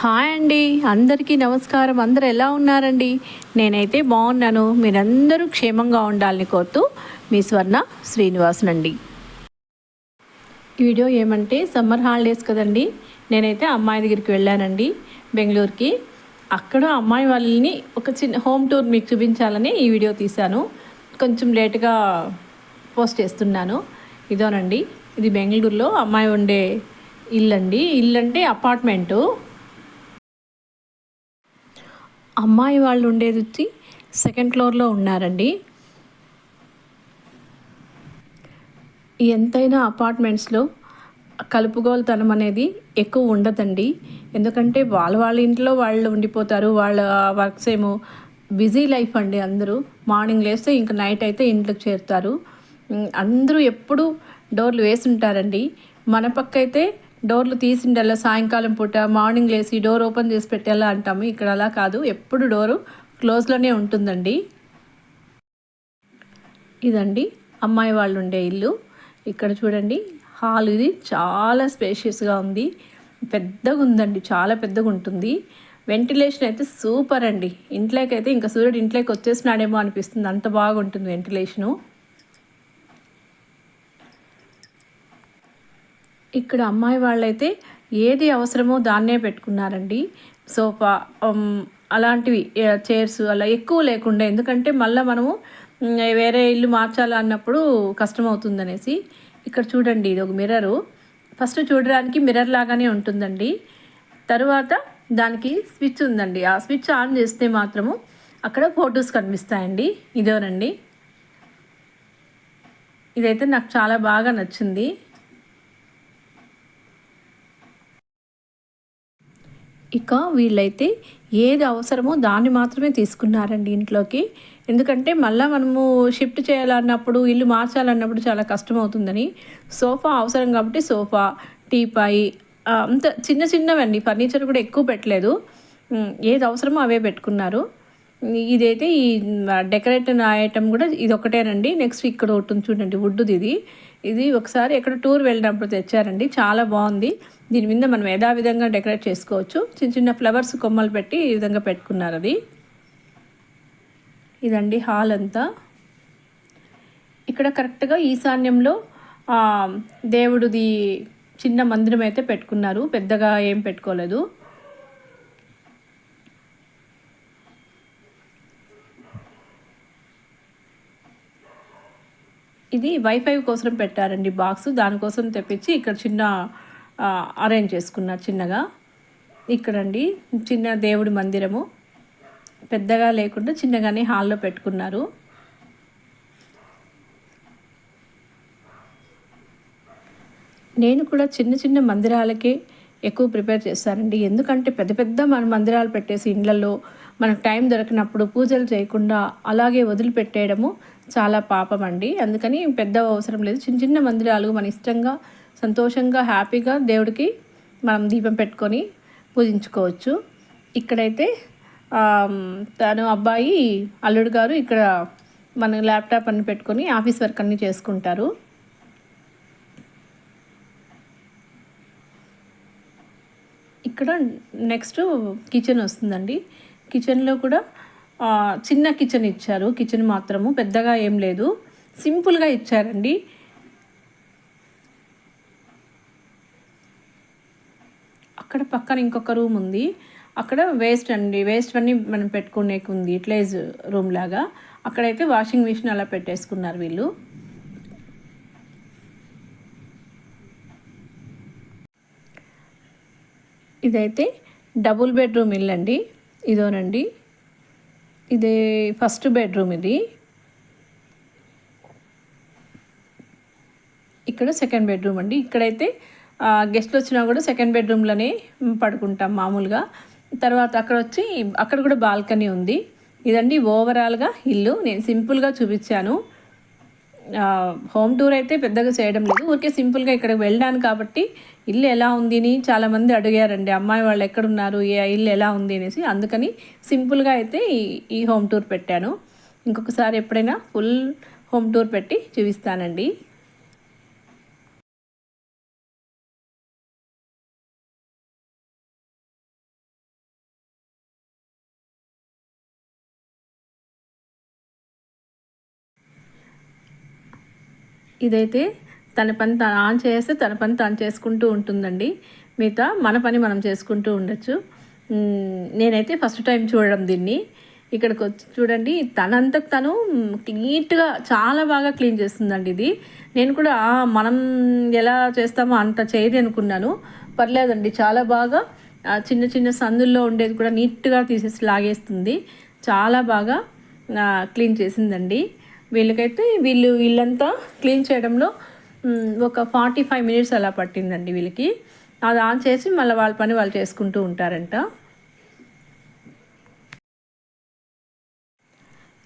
Hi అండి అందరికీ నమస్కారం. అందరు ఎలా ఉన్నారండి? నేనైతే బాగున్నాను. మీరందరూ క్షేమంగా ఉండాలని కోరుతూ మీ స్వర్ణ శ్రీనివాసన్ అండి ఈ వీడియో ఏమంటే సమ్మర్ హాలిడేస్ కదండి. నేనైతే అమ్మాయి దగ్గరికి వెళ్ళానండి బెంగళూరుకి. అక్కడ అమ్మాయి వాళ్ళని ఒక చిన్న హోమ్ టూర్ మీకు చూపించాలని ఈ వీడియో తీశాను. కొంచెం లేట్గా పోస్ట్ చేస్తున్నాను. ఇదోనండి ఇది బెంగళూరులో అమ్మాయి ఉండే ఇల్లు అండి ఇల్లు అంటే అపార్ట్మెంటు. అమ్మాయి వాళ్ళు ఉండేది వచ్చి సెకండ్ ఫ్లోర్లో ఉన్నారండి. ఎంతైనా అపార్ట్మెంట్స్లో కలుపుగోలుతనం అనేది ఎక్కువ ఉండదండి. ఎందుకంటే వాళ్ళ వాళ్ళ ఇంట్లో వాళ్ళు ఉండిపోతారు వాళ్ళ వర్క్స్ ఏమో బిజీ లైఫ్ అండి అందరూ. మార్నింగ్ లేస్తే ఇంకా నైట్ అయితే ఇంట్లోకి చేరుతారు. అందరూ ఎప్పుడు డోర్లు వేసి ఉంటారండి మన పక్క అయితే డోర్లు తీసిండల్లా సాయంకాలం పూట మార్నింగ్ లేసి డోర్ ఓపెన్ చేసి పెట్టేలా అంటాము. ఇక్కడ అలా కాదు. ఎప్పుడు డోరు క్లోజ్లోనే ఉంటుందండి. ఇదండి అమ్మాయి వాళ్ళు ఉండే ఇల్లు. ఇక్కడ చూడండి హాల్ ఇది చాలా స్పేషియస్గా ఉంది. పెద్దగా ఉందండి చాలా పెద్దగా ఉంటుంది. వెంటిలేషన్ అయితే సూపర్ అండి. ఇంట్లోకి అయితే ఇంకా సూర్యుడు ఇంట్లోకి వచ్చేసినాడేమో అనిపిస్తుంది. అంత బాగుంటుంది వెంటిలేషను. ఇక్కడ అమ్మాయి వాళ్ళైతే ఏది అవసరమో దాన్నే పెట్టుకున్నారండి. సోఫా అలాంటివి చైర్స్ అలా ఎక్కువ లేకుండా. ఎందుకంటే మళ్ళీ మనము వేరే ఇల్లు మార్చాలన్నప్పుడు కష్టం అవుతుందనేసి ఇక్కడ చూడండి ఇది ఒక మిర్రరు ఫస్ట్ చూడడానికి మిర్రర్ లాగానే ఉంటుందండి. తరువాత దానికి స్విచ్ ఉందండి. ఆ స్విచ్ ఆన్ చేస్తే మాత్రము అక్కడ ఫొటోస్ కనిపిస్తాయండి. ఇదేనండి. ఇదైతే నాకు చాలా బాగా నచ్చింది. ఇక వీళ్ళైతే ఏది అవసరమో దాన్ని మాత్రమే తీసుకున్నారండి ఇంట్లోకి. ఎందుకంటే మళ్ళీ మనము షిఫ్ట్ చేయాలన్నప్పుడు ఇల్లు మార్చాలన్నప్పుడు చాలా కష్టం అవుతుందని సోఫా అవసరం కాబట్టి సోఫా టీపాయి అంత చిన్న చిన్నవండి ఫర్నిచర్ కూడా ఎక్కువ పెట్టలేదు. ఏది అవసరమో అవే పెట్టుకున్నారు. ఇదైతే ఈ డెకరేటివ్ ఐటమ్ కూడా ఇది ఒకటేనండి. నెక్స్ట్ ఇక్కడ ఒకటి ఉంది చూడండి వుడ్ది ఇది. ఇది ఒకసారి ఎక్కడ టూర్ వెళ్ళినప్పుడు తెచ్చారండి. చాలా బాగుంది. దీని మీద మనం యథావిధంగా డెకరేట్ చేసుకోవచ్చు. చిన్న చిన్న ఫ్లవర్స్ కొమ్మలు పెట్టి ఈ విధంగా పెట్టుకున్నారు అది. ఇదండి హాల్ అంతా. ఇక్కడ కరెక్ట్గా ఈశాన్యంలో దేవుడిది చిన్న మందిరం అయితే పెట్టుకున్నారు. పెద్దగా ఏం పెట్టుకోలేదు. ఇది వైఫై కోసం పెట్టారండి బాక్స్. దానికోసం తెప్పించి ఇక్కడ చిన్న అరేంజ్ చేసుకున్నారు చిన్నగా. ఇక్కడండి చిన్న దేవుడి మందిరము. పెద్దగా లేకుండా చిన్నగానే హాల్లో పెట్టుకున్నారు. నేను కూడా చిన్న చిన్న మందిరాలకే ఎక్కువ ప్రిపేర్ చేస్తానండి. ఎందుకంటే పెద్ద పెద్ద మన మందిరాలు పెట్టేసి ఇండ్లలో మనకు టైం దొరికినప్పుడు పూజలు చేయకుండా అలాగే వదిలిపెట్టేయడము చాలా పాపం అండి అందుకని పెద్ద అవసరం లేదు. చిన్న చిన్న మందిరాలు మన ఇష్టంగా సంతోషంగా హ్యాపీగా దేవుడికి మనం దీపం పెట్టుకొని పూజించుకోవచ్చు. ఇక్కడైతే తను అబ్బాయి అల్లుడు గారు ఇక్కడ మన ల్యాప్టాప్ అన్ని పెట్టుకొని ఆఫీస్ వర్క్ అన్ని చేసుకుంటారు. ఇక్కడ నెక్స్ట్ కిచెన్ వస్తుందండి. కిచెన్లో కూడా చిన్న కిచెన్ ఇచ్చారు. కిచెన్ మాత్రము పెద్దగా ఏం లేదు. సింపుల్గా ఇచ్చారండి. అక్కడ పక్కన ఇంకొక రూమ్ ఉంది. అక్కడ వేస్ట్ అండి. వేస్ట్ అన్నీ మనం పెట్టుకునేకి ఉంది యూటిలైజ్ రూమ్ లాగా. అక్కడైతే వాషింగ్ మిషన్ అలా పెట్టేసుకున్నారు వీళ్ళు. ఇదైతే డబుల్ బెడ్రూమ్ ఇల్లు అండి. ఇదోనండి. ఇది ఫస్ట్ బెడ్రూమ్ ఇది. ఇక్కడ సెకండ్ బెడ్రూమ్ అండి. ఇక్కడైతే గెస్ట్లు వచ్చినా కూడా సెకండ్ బెడ్రూమ్లోనే పడుకుంటాం మామూలుగా. తర్వాత అక్కడ వచ్చి అక్కడ కూడా బాల్కనీ ఉంది. ఇదండి ఓవరాల్గా ఇల్లు. నేను సింపుల్గా చూపించాను. హోమ్ టూర్ అయితే పెద్దగా చేయడం లేదు. ఊరికే సింపుల్గా ఇక్కడికి వెళ్ళాను కాబట్టి ఇల్లు ఎలా ఉంది అని చాలామంది అడిగారండి. అమ్మాయి వాళ్ళు ఎక్కడున్నారు? ఏ ఇల్లు ఎలా ఉంది అనేసి. అందుకని సింపుల్గా అయితే ఈ హోమ్ టూర్ పెట్టాను. ఇంకొకసారి ఎప్పుడైనా ఫుల్ హోమ్ టూర్ పెట్టి చూపిస్తానండి. ఇదైతే తన పని తను ఆన్ చేస్తే తన పని తను చేసుకుంటూ ఉంటుందండి. మిగతా మన పని మనం చేసుకుంటూ ఉండొచ్చు. నేనైతే ఫస్ట్ టైం చూడడం దీన్ని. ఇక్కడికి వచ్చి చూడండి తనంతకు తను నీట్గా చాలా బాగా క్లీన్ చేస్తుందండి ఇది. నేను కూడా మనం ఎలా చేస్తామో అంత చేయదు అనుకున్నాను. పర్లేదండి చాలా బాగా చిన్న చిన్న సందుల్లో ఉండేది కూడా నీట్గా తీసేసి లాగేస్తుంది. చాలా బాగా క్లీన్ చేసిందండి. వీళ్ళకైతే వీళ్ళు వీళ్ళంతా క్లీన్ చేయడంలో ఒక ఫార్టీ ఫైవ్ మినిట్స్ అలా పట్టిందండి వీళ్ళకి. అది ఆన్ చేసి మళ్ళీ వాళ్ళ పని వాళ్ళు చేసుకుంటూ ఉంటారంట.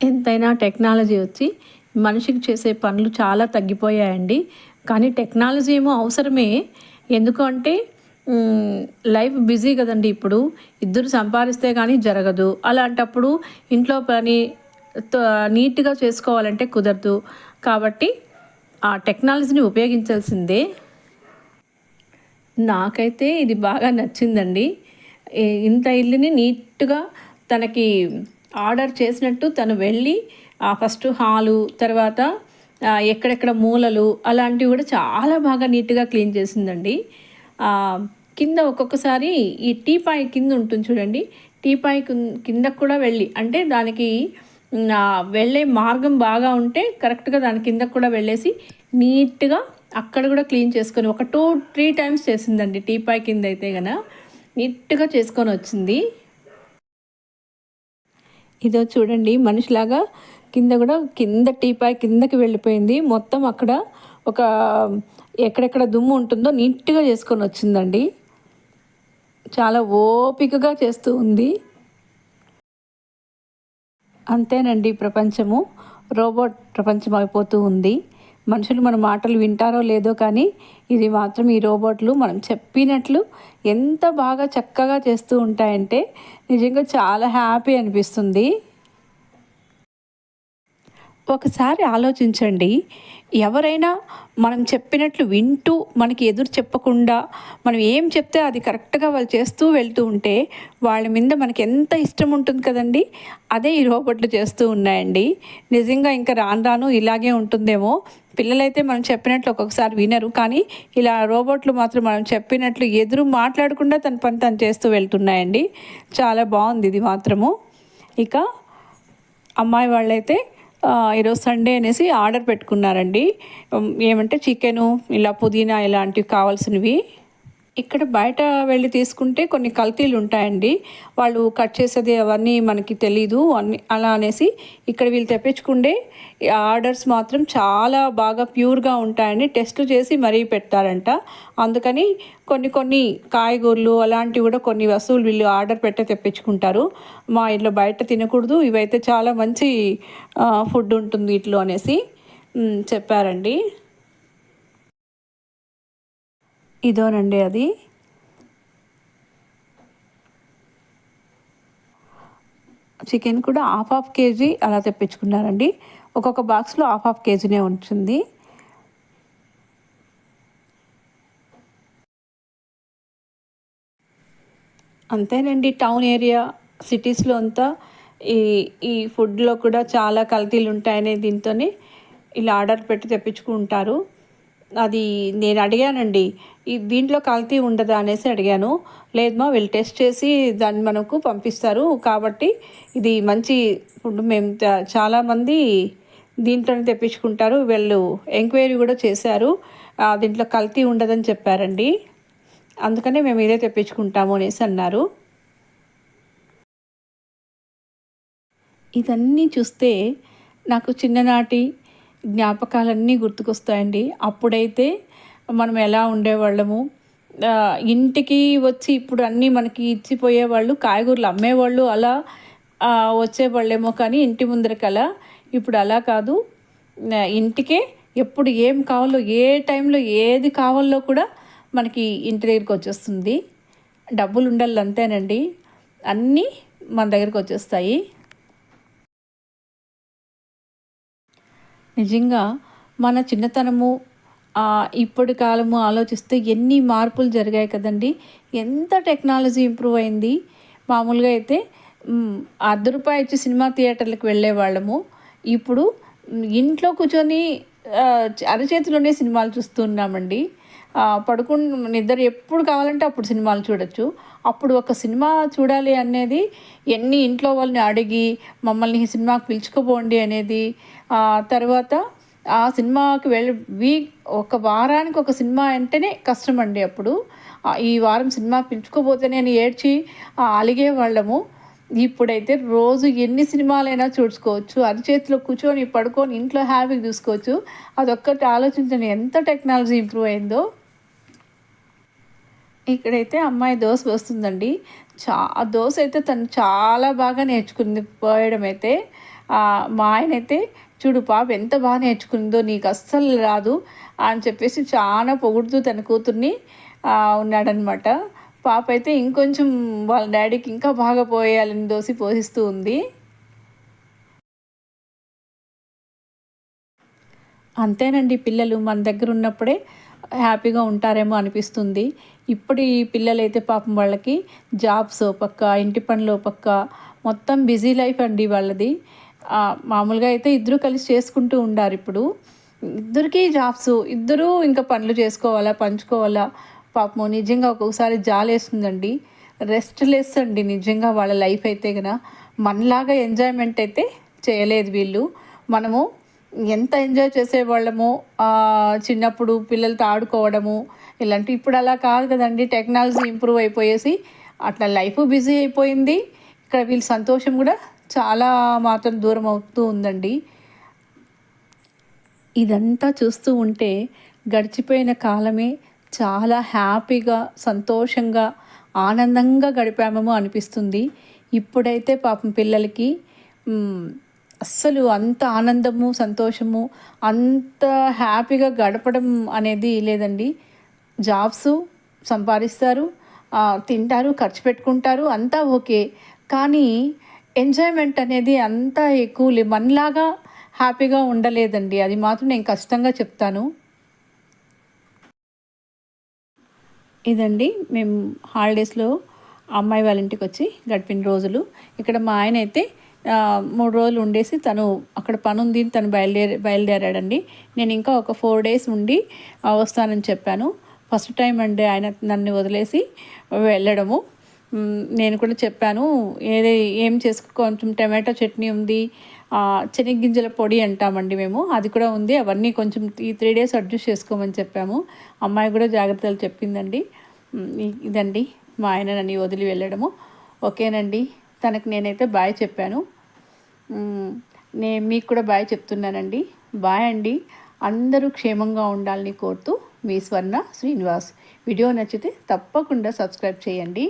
ఎంతైనా టెక్నాలజీ వచ్చి మనిషికి చేసే పనులు చాలా తగ్గిపోయాయండి. కానీ టెక్నాలజీ ఏమో అవసరమే. ఎందుకు అంటే లైఫ్ బిజీ కదండి ఇప్పుడు. ఇద్దరు సంపాదిస్తే కానీ జరగదు. అలాంటప్పుడు ఇంట్లో పని నీట్గా చేసుకోవాలంటే కుదరదు. కాబట్టి ఆ టెక్నాలజీని ఉపయోగించాల్సిందే. నాకైతే ఇది బాగా నచ్చిందండి. ఇంత ఇల్లుని నీట్గా తనకి ఆర్డర్ చేసినట్టు తను వెళ్ళి ఆ ఫస్ట్ హాలు తర్వాత ఎక్కడెక్కడ మూలలు అలాంటివి కూడా చాలా బాగా నీట్గా క్లీన్ చేసిందండి. కింద ఒక్కొక్కసారి ఈ టీపాయ్ కింద ఉంటుంది చూడండి. టీపాయ్ కింద కూడా వెళ్ళి అంటే దానికి వెళ్ళే మార్గం బాగా ఉంటే కరెక్ట్గా దాని కిందకు కూడా వెళ్ళేసి నీట్గా అక్కడ కూడా క్లీన్ చేసుకొని ఒక టూ త్రీ టైమ్స్ చేసిందండి. టీపాయ్ కింద అయితే కన నీట్గా చేసుకొని వచ్చింది. ఇదో చూడండి మనిషిలాగా కింద కూడా కింద టీపాయ్ కిందకి వెళ్ళిపోయింది. మొత్తం అక్కడ ఒక ఎక్కడెక్కడ దుమ్ము ఉంటుందో నీట్గా చేసుకొని వచ్చిందండి. చాలా ఓపికగా చేస్తూ ఉంది. అంతేనండి ప్రపంచము. రోబోట్ ప్రపంచం అయిపోతూ ఉంది. మనుషులు మన మాటలు వింటారో లేదో కానీ ఇది మాత్రం ఈ రోబోట్లు మనం చెప్పినట్లు ఎంత బాగా చక్కగా చేస్తూ ఉంటాయంటే నిజంగా చాలా హ్యాపీ అనిపిస్తుంది. ఒకసారి ఆలోచించండి. ఎవరైనా మనం చెప్పినట్లు వింటూ మనకి ఎదురు చెప్పకుండా మనం ఏం చెప్తే అది కరెక్ట్గా వాళ్ళు చేస్తూ వెళ్తూ ఉంటే వాళ్ళ మీద మనకి ఎంత ఇష్టం ఉంటుంది కదండి? అదే ఈ రోబోట్లు చేస్తూ ఉన్నాయండి. నిజంగా ఇంకా రాను రాను ఇలాగే ఉంటుందేమో. పిల్లలైతే మనం చెప్పినట్లు ఒక్కొక్కసారి వినరు. కానీ ఇలా రోబోట్లు మాత్రం మనం చెప్పినట్లు ఎదురు మాట్లాడకుండా తన పని తను చేస్తూ వెళ్తున్నాయండి. చాలా బాగుంది ఇది మాత్రము. ఇక అమ్మాయి వాళ్ళైతే ఈరోజు సండే అనేసి ఆర్డర్ పెట్టుకున్నారండి. ఏమంటే చికెను ఇలా పుదీనా ఇలాంటివి కావాల్సినవి. ఇక్కడ బయట వెళ్ళి తీసుకుంటే కొన్ని కల్తీలు ఉంటాయండి. వాళ్ళు కట్ చేసేది అవన్నీ మనకి తెలీదు. అన్ని అలా అనేసి ఇక్కడ వీళ్ళు తెప్పించుకుంటే ఆర్డర్స్ మాత్రం చాలా బాగా ప్యూర్గా ఉంటాయండి. టెస్ట్ చేసి మరీ పెడతారంట. అందుకని కొన్ని కొన్ని కాయగూరలు అలాంటివి కూడా కొన్ని వస్తువులు వీళ్ళు ఆర్డర్ పెట్టే తెప్పించుకుంటారు. మా ఇంట్లో బయట తినకూడదు. ఇవైతే చాలా మంచి ఫుడ్ ఉంటుంది ఇట్లో అనేసి చెప్పారండి. ఇదోనండి అది. చికెన్ కూడా హాఫ్ హాఫ్ కేజీ అలా తెప్పించుకున్నారండి. ఒక్కొక్క బాక్స్లో హాఫ్ హాఫ్ కేజీనే ఉంటుంది. అంతేనండి టౌన్ ఏరియా సిటీస్లో అంతా ఈ ఈ ఫుడ్లో కూడా చాలా కల్తీలు ఉంటాయనే దీంతోనే ఇలా ఆర్డర్ పెట్టి తెప్పించుకుంటారు. అది నేను అడిగానండి ఈ దీంట్లో కల్తీ ఉండదా? అనేసి అడిగాను. లేదమ్మా వీళ్ళు టెస్ట్ చేసి దాన్ని మనకు పంపిస్తారు. కాబట్టి ఇది మంచి ఫుడ్. మేము చాలామంది దీంట్లోనే తెప్పించుకుంటారు. వీళ్ళు ఎంక్వైరీ కూడా చేశారు. దీంట్లో కల్తీ ఉండదని చెప్పారండి. అందుకనే మేము ఇదే తెప్పించుకుంటాము అనేసి అన్నారు. ఇదన్నీ చూస్తే నాకు చిన్ననాటి జ్ఞాపకాలన్నీ గుర్తుకొస్తాయండి. అప్పుడైతే మనం ఎలా ఉండేవాళ్ళము? ఇంటికి వచ్చి ఇప్పుడు అన్నీ మనకి ఇచ్చిపోయేవాళ్ళు కాయగూరలు అమ్మేవాళ్ళు అలా వచ్చేవాళ్ళేమో కానీ ఇంటి ముందర ముందరకలా ఇప్పుడు అలా కాదు. ఇంటికే ఎప్పుడు ఏం కావాలో ఏ టైంలో ఏది కావాలో కూడా మనకి ఇంటి దగ్గరికి వచ్చేస్తుంది. డబ్బులు ఉండాలి అంతేనండి అన్నీ మన దగ్గరికి వచ్చేస్తాయి. నిజంగా మన చిన్నతనము ఇప్పటి కాలము ఆలోచిస్తే ఎన్ని మార్పులు జరిగాయి కదండి. ఎంత టెక్నాలజీ ఇంప్రూవ్ అయింది. మామూలుగా అయితే అర్ధ రూపాయి ఇచ్చి సినిమా థియేటర్లకు వెళ్ళే వాళ్ళము ఇప్పుడు ఇంట్లో కూర్చొని అరచేతిలోనే సినిమాలు చూస్తున్నామండి. ఆ, పడుకుని నిద్ర ఎప్పుడు కావాలంటే అప్పుడు సినిమాలు చూడొచ్చు. అప్పుడు ఒక సినిమా చూడాలి అనేది ఎన్ని ఇంట్లో వాళ్ళని అడిగి మమ్మల్ని ఈ సినిమాకి పిలుచుకుపోండి అనేది తర్వాత ఆ సినిమాకి వెళ్ళి వీక్ ఒక వారానికి ఒక సినిమా అంటేనే కష్టం అండి అప్పుడు. ఈ వారం సినిమా పిలుచుకోపోతే నేను ఏడ్చి అలిగే వాళ్ళము. ఇప్పుడైతే రోజు ఎన్ని సినిమాలైనా చూసుకోవచ్చు. అరిచేతిలో కూర్చొని పడుకొని ఇంట్లో హ్యాపీగా చూసుకోవచ్చు. అదొక్కటి ఆలోచించండి ఎంత టెక్నాలజీ ఇంప్రూవ్ అయిందో. ఇక్కడైతే అమ్మాయి దోశ వస్తుందండి. చా దోశ అయితే తను చాలా బాగా నేర్చుకుంది పోయడం అయితే. మా ఆయన అయితే చూడు పాప ఎంత బాగా నేర్చుకుందో నీకు అస్సలు రాదు అని చెప్పేసి చాలా పొగుడుతూ తన కూతుర్ని ఉన్నాడనమాట పాప అయితే ఇంకొంచెం వాళ్ళ డాడీకి ఇంకా బాగా పోయాలని దోశ పోషిస్తూ ఉంది. అంతేనండి పిల్లలు మన దగ్గర ఉన్నప్పుడే హ్యాపీగా ఉంటారేమో అనిపిస్తుంది. ఇప్పుడు ఈ పిల్లలైతే పాపం వాళ్ళకి జాబ్స్ పక్క ఇంటి పనులు పక్క మొత్తం బిజీ లైఫ్ అండి వాళ్ళది. మామూలుగా అయితే ఇద్దరు కలిసి చేసుకుంటూ ఉండారు ఇప్పుడు. ఇద్దరికీ జాబ్స్ ఇద్దరూ ఇంకా పనులు చేసుకోవాలా పంచుకోవాలా? పాపం నిజంగా ఒక్కొక్కసారి జాలేస్తుందండి. రెస్ట్ లెస్ అండి నిజంగా వాళ్ళ లైఫ్ అయితే కదా మనలాగా ఎంజాయ్మెంట్ అయితే చేయలేదు వీళ్ళు. మనము ఎంత ఎంజాయ్ చేసేవాళ్ళము చిన్నప్పుడు పిల్లలతో ఆడుకోవడము ఇలాంటి ఇప్పుడు అలా కాదు కదండి. టెక్నాలజీ ఇంప్రూవ్ అయిపోయేసి అట్లా లైఫ్ బిజీ అయిపోయింది. ఇక్కడ వీళ్ళ సంతోషం కూడా చాలా మాత్రం దూరం అవుతూ ఉందండి. ఇదంతా చూస్తూ ఉంటే గడిచిపోయిన కాలమే చాలా హ్యాపీగా సంతోషంగా ఆనందంగా గడిపామేమో అనిపిస్తుంది. ఇప్పుడైతే పాపం పిల్లలకి అస్సలు అంత ఆనందము సంతోషము అంత హ్యాపీగా గడపడం అనేది లేదండి. జాబ్స్ సంపాదిస్తారు తింటారు ఖర్చు పెట్టుకుంటారు అంతా ఓకే. కానీ ఎంజాయ్మెంట్ అనేది అంతా ఎక్కువ లే మనలాగా హ్యాపీగా ఉండలేదండి. అది మాత్రం నేను ఖచ్చితంగా చెప్తాను. ఇదండి మేము హాలిడేస్లో అమ్మాయి వాళ్ళ ఇంటికి వచ్చి గడిపిన రోజులు. ఇక్కడ మా ఆయన అయితే మూడు రోజులు ఉండేసి తను అక్కడ పని ఉంది తను బయలుదేరి బయలుదేరాడండి. నేను ఇంకా ఒక ఫోర్ డేస్ ఉండి వస్తానని చెప్పాను. ఫస్ట్ టైం అండి ఆయన నన్ను వదిలేసి వెళ్ళడము. నేను కూడా చెప్పాను ఏది ఏం చేసుకో కొంచెం టమాటో చట్నీ ఉంది చెనిగ్గింజల పొడి అంటామండి మేము. అది కూడా ఉంది అవన్నీ కొంచెం ఈ త్రీ డేస్ అడ్జస్ట్ చేసుకోమని చెప్పాము. అమ్మాయి కూడా జాగ్రత్తలు చెప్పిందండి. ఇదండి మా ఆయన నన్ను వదిలి వెళ్ళడము. ఓకేనండి తనకు నేనైతే బాయ్ చెప్పాను. నేను మీకు కూడా బాయ్ చెప్తున్నానండి. బాయ్ అండి అందరూ క్షేమంగా ఉండాలని కోరుతూ మీ స్వర్ణ శ్రీనివాస్. వీడియో నచ్చితే తప్పకుండా సబ్స్క్రైబ్ చేయండి.